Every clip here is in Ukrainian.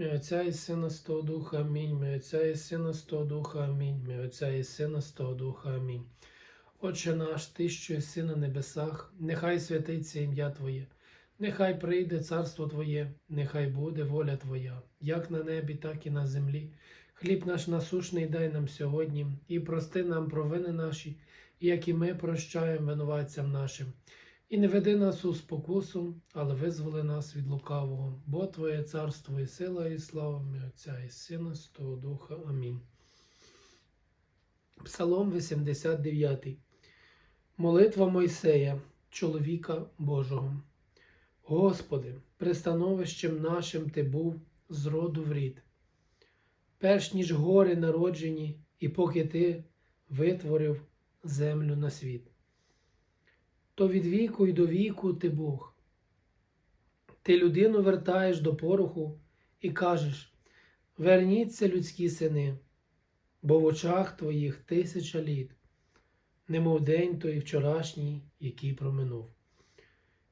Мій Отця і Сина Святого Духа, Амінь. Мій Отця і Сина Святого Духа, Амінь. Мій Отця і Сина Святого Духа, Амінь. Отче наш, Ти, що єси на небесах, нехай святиться ім'я Твоє, нехай прийде царство Твоє, нехай буде воля Твоя, як на небі, так і на землі. Хліб наш насушний дай нам сьогодні, і прости нам провини наші, як і ми прощаємо винуватцям нашим. І не веди нас у спокусу, але визволи нас від лукавого, бо Твоє царство і сила, і слава мій Отця і Сина, Святого Духа. Амінь. Псалом 89. Молитва Мойсея, чоловіка Божого. Господи, пристановищем нашим Ти був з роду в рід. Перш ніж гори народжені, і поки Ти витворив землю на світ то від віку й до віку ти Бог. Ти людину вертаєш до пороху і кажеш: Верніться, людські сини, бо в очах твоїх тисяча літ, немов день той вчорашній, який проминув.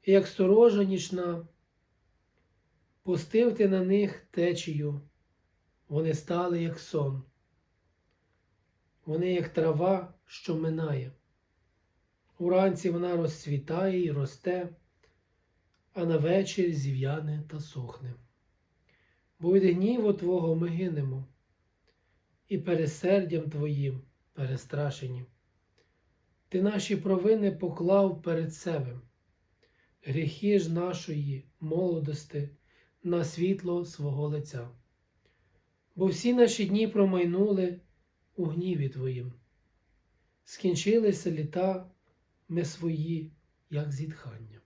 І як сторожа нічна, пустив ти на них течію, вони стали, як сон, вони, як трава, що минає. Уранці вона розцвітає і росте, а на вечір зів'яне та сохне. Бо від гніву Твого ми гинемо, і пересердям Твоїм перестрашені. Ти наші провини поклав перед себе, гріхи ж нашої молодости на світло свого лиця. Бо всі наші дні промайнули у гніві Твоїм, скінчилися літа ми свої, як зітхання.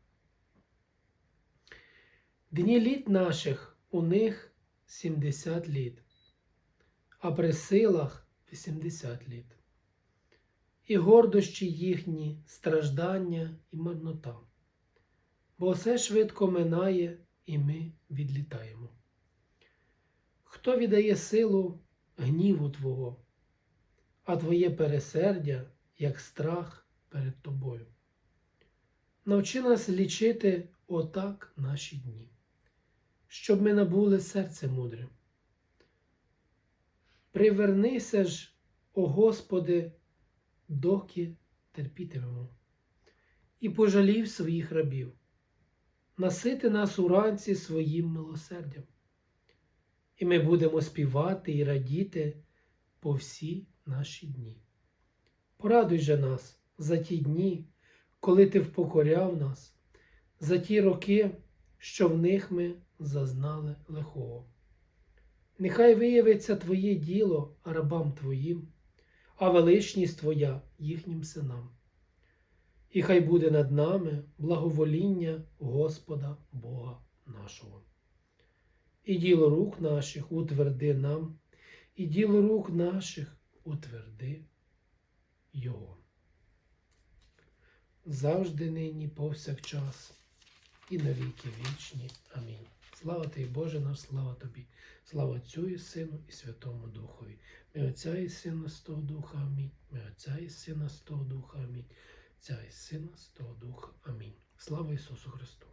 Дні літ наших у них сімдесят літ, а при силах вісімдесят літ. І гордощі їхні страждання і марнота, бо все швидко минає, і ми відлітаємо. Хто віддає силу гніву Твого, а Твоє пересердя, як страх перед тобою. Навчи нас лічити отак наші дні, щоб ми набули серце мудре. Привернися ж, о Господи, доки терпітимемо, і пожалів своїх рабів, насити нас уранці своїм милосердям, і ми будемо співати і радіти по всі наші дні. Порадуй же нас за ті дні, коли ти впокоряв нас, за ті роки, що в них ми зазнали лихого. Нехай виявиться Твоє діло рабам Твоїм, а величність Твоя їхнім синам. І хай буде над нами благовоління Господа Бога нашого. І діло рук наших утверди нам, і діло рук наших утверди Його завжди нині, повсякчас, і на віки вічні. Амінь. Слава Тобі, Боже наш, слава Тобі, слава Отцю і Сину, і Святому Духові. Ми Отця і Сина з того Духа, Амінь. Ми Отця і Сина з того Духа, Амінь. Отця і Сина з того Духа. Амінь. Слава Ісусу Христу!